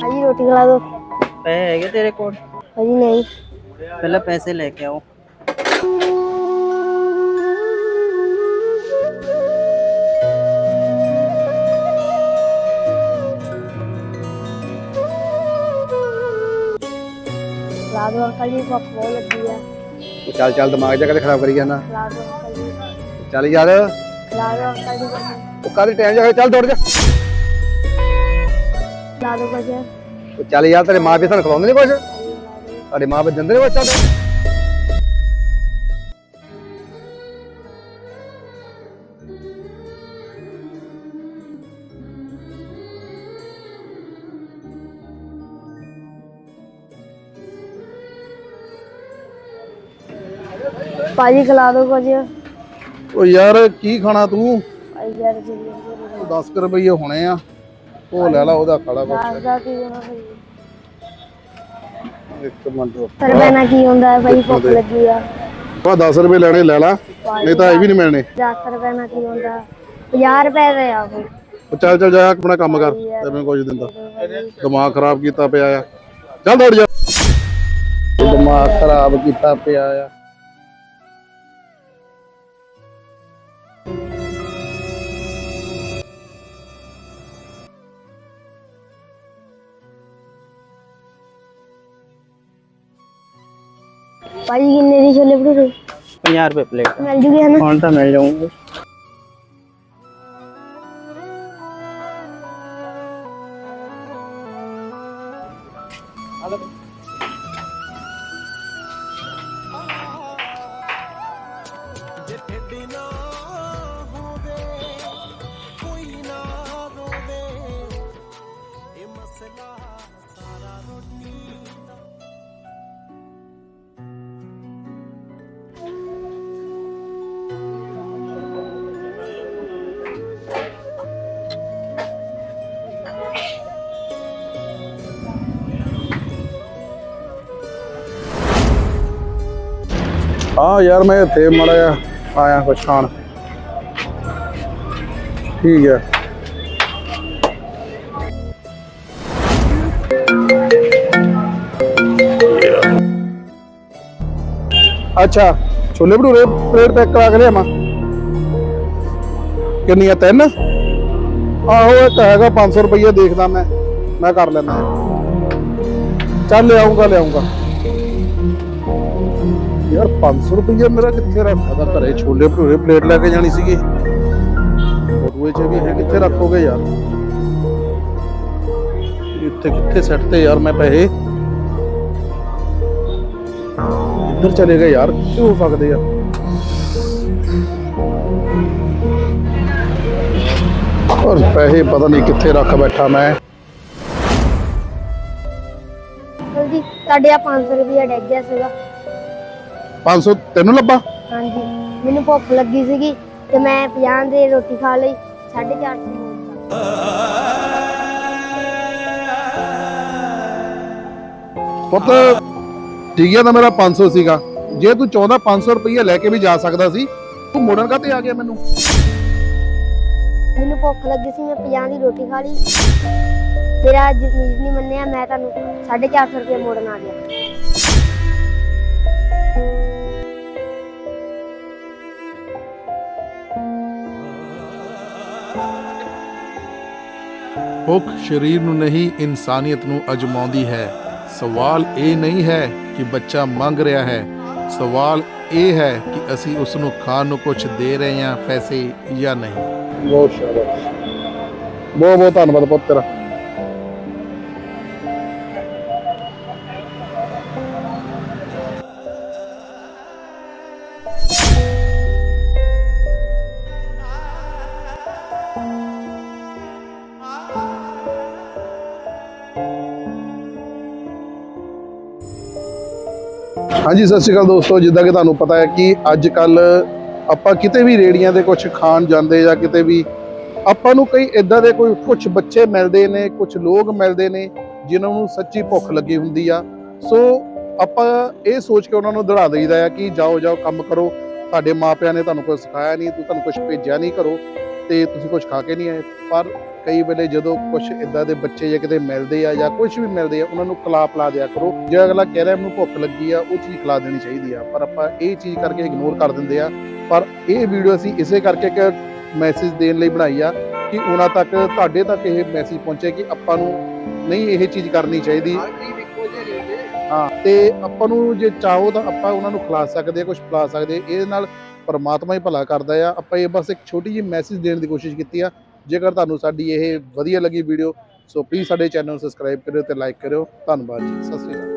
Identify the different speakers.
Speaker 1: ਭਾਜੀ ਰੋਟੀ ਖਿਲਾ ਦਿਓ।
Speaker 2: ਪੈਸੇ ਹੈਗੇ ਤੇਰੇ ਕੋਲ?
Speaker 1: ਭਾਜੀ ਨਹੀਂ।
Speaker 2: ਪਹਿਲਾਂ ਪੈਸੇ ਲੈ ਕੇ ਆਓ।
Speaker 1: ਖਿਲਾ ਦਿਓ ਅੰਕਲ ਜੀ ਭੁੱਖ ਬਹੁਤ ਲੱਗੀ ਆ।
Speaker 3: ਉਹ ਚੱਲ ਚੱਲ ਦਿਮਾਗ ਜਾ ਕੇ ਖਰਾਬ ਕਰੀ ਜਾਂਦਾ।
Speaker 1: ਖਿਲਾ ਦਿਓ ਅੰਕਲ ਜੀ
Speaker 3: ਚੱਲ ਯਾਰ।
Speaker 1: ਖਿਲਾ ਦਿਓ ਅੰਕਲ ਜੀ ਕੁਛ।
Speaker 3: ਉਹ ਕਾਹਦੀ ਟਾਈਮ ਜਾ ਕੇ ਚੱਲ ਦੌੜ ਜਾ।
Speaker 1: ਖਿਲਾ ਦਿਓ ਕੁਝ
Speaker 3: ਉਹ ਚੱਲ ਯਾਰ ਤੇਰੇ ਮਾਂ ਪਿਓ ਤੁਹਾਨੂੰ ਖਵਾਉਂਦੇ ਨਹੀਂ ਕੁਝ ਤੁਹਾਡੇ ਮਾਂ ਪਿਓ ਦਿੰਦੇ ਨੇ ਬੱਚਾ ਤੇ
Speaker 1: ਭਾਜੀ ਖਿਲਾ ਦਿਓ ਕੁਝ।
Speaker 3: ਉਹ ਯਾਰ ਕੀ ਖਾਣਾ ਤੂੰ?
Speaker 1: ਯਾਰ ਜੀ
Speaker 3: 10 ਰੁਪਏ ਹੋਣੇ ਆ। ਉਹ ਲੈ ਲਾ ਉਹਦਾ ਖਾਲਾ
Speaker 1: ਦਸ ਦਾ ਕੀ ਹੋਣਾ ਭਾਜੀ?
Speaker 3: ਇੱਕ ਮਿੰਟ
Speaker 1: ਸਰ ਬੈਨਾ ਕੀ ਹੁੰਦਾ ਹੈ ਭਾਈ ਭੁੱਖ ਲੱਗੀ ਆ।
Speaker 3: ਆ 10 ਰੁਪਏ ਲੈਣੇ ਲੈ ਲਾ। ਨਹੀਂ ਤਾਂ ਇਹ ਵੀ ਨਹੀਂ ਮਿਲਣੇ।
Speaker 1: 10 ਰੁਪਏ ਨਾਲ ਕੀ ਹੁੰਦਾ? 50 ਰੁਪਏ ਦੇ ਆ ਕੋਈ
Speaker 3: ਉਹ ਚੱਲ ਚੱਲ ਜਾ ਆਪਣਾ ਕੰਮ ਕਰ। ਤੇ ਕੁਝ ਦਿੰਦਾ। ਦਿਮਾਗ ਖਰਾਬ ਕੀਤਾ ਪਿਆ ਆ। ਚੱਲ ਦੌੜ ਜਾ। ਦਿਮਾਗ ਖਰਾਬ ਕੀਤਾ ਪਿਆ ਆ।
Speaker 1: ਭਾਜੀ ਕਿੰਨੇ ਦੀ ਛੋਲੇ ਭਟੂਰੇ?
Speaker 2: 50 ਰੁਪਏ ਪਲੇਟ।
Speaker 1: ਮਿਲ ਜੂਗੇ ਹਨਾ?
Speaker 2: ਹੁਣ ਤਾਂ ਮਿਲ ਜਾਊਂਗੇ।
Speaker 3: ਹਾਂ ਯਾਰ ਮੈਂ ਇੱਥੇ ਮੜਾ ਆ ਆਇਆ ਕੁਛ ਖਾਣ। ਠੀਕ ਹੈ। ਅੱਛਾ, ਛੋਲੇ ਭਟੂਰੇ ਪਲੇਟ ਪੈਕ ਕਰਾ ਕੇ ਲਿਆਵਾਂ। ਕਿੰਨੀਆਂ, ਤਿੰਨ? ਆਹੋ, ਇੱਕ ਹੈਗਾ 500 ਰੁਪਈਆ ਦੇਖਦਾ ਮੈਂ। ਮੈਂ ਕਰ ਲੈਂਦਾ। ਚੱਲ ਲਿਆਉਂਗਾ ਲਿਆਉਂਗਾ। ਯਾਰ 500 ਰੁਪਏ ਮੇਰਾ ਕਿੱਥੇ ਰੱਖਦਾ ਘਰੇ ਛੋਲੇ ਭਟੂਰੇ ਪਲੇਟ ਲੈ ਕੇ ਜਾਣੀ ਸੀਗੀ ਬਟੂਏ 'ਚ ਵੀ ਇਹ ਕਿੱਥੇ ਰੱਖੋਗੇ ਯਾਰ ਇੱਥੇ ਕਿੱਥੇ ਸੈੱਟ ਤੇ ਯਾਰ ਮੈਂ ਪੈਸੇ ਇੱਧਰ ਚਲੇ ਗਏ ਯਾਰ ਕੀ ਹੋ ਸਕਦੇ ਆ ਔਰ ਪੈਸੇ ਪਤਾ ਨਹੀਂ ਕਿੱਥੇ ਰੱਖ ਬੈਠਾ ਮੈਂ
Speaker 1: ਜਲਦੀ ਤੁਹਾਡੇ ਆ 500 ਰੁਪਏ ਡਿੱਗ ਗਿਆ ਸੀਗਾ
Speaker 3: 500 ਤੈਨੂੰ ਲੱਭਾ?
Speaker 1: ਹਾਂਜੀ ਮੈਨੂੰ ਭੁੱਖ ਲੱਗੀ ਸੀਗੀ ਤੇ ਮੈਂ 50 ਦੇ ਰੋਟੀ ਖਾ ਲਈ 450 ਮੋੜ
Speaker 3: ਪੁੱਤ ਠੀਕ ਹੈ ਤਾਂ ਮੇਰਾ 500 ਸੀਗਾ। ਜੇ ਤੂੰ ਚਾਹੁੰਦਾ 500 ਰੁਪਏ ਲੈ ਕੇ ਵੀ ਜਾ ਸਕਦਾ ਸੀ ਤੂੰ ਮੋੜਨ ਕਾਤੇ ਆ ਗਿਆ ਮੈਨੂੰ?
Speaker 1: ਮੈਨੂੰ ਭੁੱਖ ਲੱਗੀ ਸੀ ਮੈਂ 50 ਦੀ ਰੋਟੀ ਖਾ ਲਈ। ਮੇਰਾ ਜਮੀਜ਼ ਨਹੀਂ ਮੰਨਿਆ ਮੈਂ ਤੁਹਾਨੂੰ 450 ਰੁਪਏ ਮੋੜਨ ਆ ਗਿਆ।
Speaker 4: ਭੁੱਖ ਸਰੀਰ ਨੂੰ ਨਹੀਂ, ਇਨਸਾਨੀਅਤ ਨੂੰ ਅਜਮਾਉਂਦੀ ਹੈ। ਸਵਾਲ ਇਹ ਨਹੀਂ ਹੈ ਕਿ ਬੱਚਾ ਮੰਗ ਰਿਹਾ ਹੈ। ਸਵਾਲ ਇਹ ਹੈ ਕਿ ਅਸੀਂ ਉਸ ਨੂੰ ਖਾਣ ਨੂੰ ਕੁਝ ਦੇ ਰਹੇ ਹਾਂ, ਪੈਸੇ ਜਾਂ ਨਹੀਂ।
Speaker 3: ਬਹੁਤ ਸ਼ਾਬਾਸ਼ ਬਹੁਤ ਬਹੁਤ ਧੰਨਵਾਦ ਪੁੱਤ ਹਾਂਜੀ, ਸਤਿ ਸ਼੍ਰੀ ਅਕਾਲ ਦੋਸਤੋ। ਜਿੱਦਾਂ ਕਿ ਤੁਹਾਨੂੰ ਪਤਾ ਹੈ ਕਿ ਅੱਜ ਕੱਲ ਆਪਾਂ ਕਿਤੇ ਵੀ ਰੇੜੀਆਂ ਦੇ ਕੁਝ ਖਾਣ ਜਾਂਦੇ ਜਾਂ ਕਿਤੇ ਵੀ, ਆਪਾਂ ਨੂੰ ਕਈ ਇਦਾਂ ਦੇ ਕੋਈ ਕੁਝ ਬੱਚੇ ਮਿਲਦੇ ਨੇ ਕੁਝ ਲੋਕ ਮਿਲਦੇ ਨੇ ਜਿਨ੍ਹਾਂ ਨੂੰ ਸੱਚੀ ਭੁੱਖ ਲੱਗੀ ਹੁੰਦੀ ਆ। ਸੋ ਆਪਾਂ ਇਹ ਸੋਚ ਕੇ ਉਹਨਾਂ ਨੂੰ ਦੜਾ ਦਈਦਾ ਆ ਕਿ ਜਾਓ ਜਾਓ ਕੰਮ ਕਰੋ। ਤੁਹਾਡੇ ਮਾਪਿਆਂ ਨੇ ਤੁਹਾਨੂੰ ਕੁਝ ਸਿਖਾਇਆ ਨਹੀਂ ਤੁਹਾਨੂੰ ਕੁਝ ਭੇਜਿਆ ਨਹੀਂ ਕਰੋ ਤੇ ਤੁਸੀਂ ਕੁਝ ਖਾ ਕੇ ਨਹੀਂ ਆਏ। ਪਰ ਕਈ ਵੇਲੇ ਜਦੋਂ ਕੁਝ ਇਦਾਂ ਦੇ ਬੱਚੇ ਜਾਂ ਕਿਤੇ ਮਿਲਦੇ ਆ ਜਾਂ ਕੁਝ ਵੀ ਮਿਲਦੇ ਆ ਉਹਨਾਂ ਨੂੰ ਖਿਲਾ ਪਿਲਾ ਦਿਆ ਕਰੋ। ਜੇ ਅਗਲਾ ਕਹਿ ਰਿਹਾ ਮੈਨੂੰ ਭੁੱਖ ਲੱਗੀ ਆ ਉਹ ਚੀਜ਼ ਖਿਲਾ ਦੇਣੀ ਚਾਹੀਦੀ ਆ। ਪਰ ਆਪਾਂ ਇਹ ਚੀਜ਼ ਕਰਕੇ ਇਗਨੋਰ ਕਰ ਦਿੰਦੇ ਆ। ਪਰ ਇਹ ਵੀਡੀਓ ਅਸੀਂ ਇਸੇ ਕਰਕੇ ਇੱਕ ਮੈਸੇਜ ਦੇਣ ਲਈ ਬਣਾਈ ਆ ਕਿ ਉਹਨਾਂ ਤੱਕ ਤੁਹਾਡੇ ਤੱਕ ਇਹ ਮੈਸੇਜ ਪਹੁੰਚੇ ਕਿ ਆਪਾਂ ਨੂੰ ਨਹੀਂ ਇਹ ਚੀਜ਼ ਕਰਨੀ ਚਾਹੀਦੀ। ਹਾਂ। ਤੇ ਆਪਾਂ ਨੂੰ ਜੇ ਚਾਹੋ ਤਾਂ ਆਪਾਂ ਉਹਨਾਂ ਨੂੰ ਖਿਲਾ ਸਕਦੇ ਆ ਕੁਝ ਖਿਲਾ ਸਕਦੇ ਆ। ਇਹਦੇ ਨਾਲ ਪਰਮਾਤਮਾ ਹੀ ਭਲਾ ਕਰਦਾ ਆ। ਆਪਾਂ ਇਹ ਬਸ ਇੱਕ ਛੋਟੀ ਜਿਹੀ ਮੈਸੇਜ ਦੇਣ ਦੀ ਕੋਸ਼ਿਸ਼ ਕੀਤੀ ਆ। ਜੇਕਰ ਤੁਹਾਨੂੰ ਸਾਡੀ ਇਹ ਵਧੀਆ ਲੱਗੀ ਵੀਡੀਓ ਸੋ ਪਲੀਜ਼ ਸਾਡੇ ਚੈਨਲ ਨੂੰ ਸਬਸਕ੍ਰਾਈਬ ਕਰਿਓ ਤੇ ਲਾਈਕ ਕਰਿਓ। ਧੰਨਵਾਦ ਜੀ। ਸਤਿ ਸ਼੍ਰੀ ਅਕਾਲ।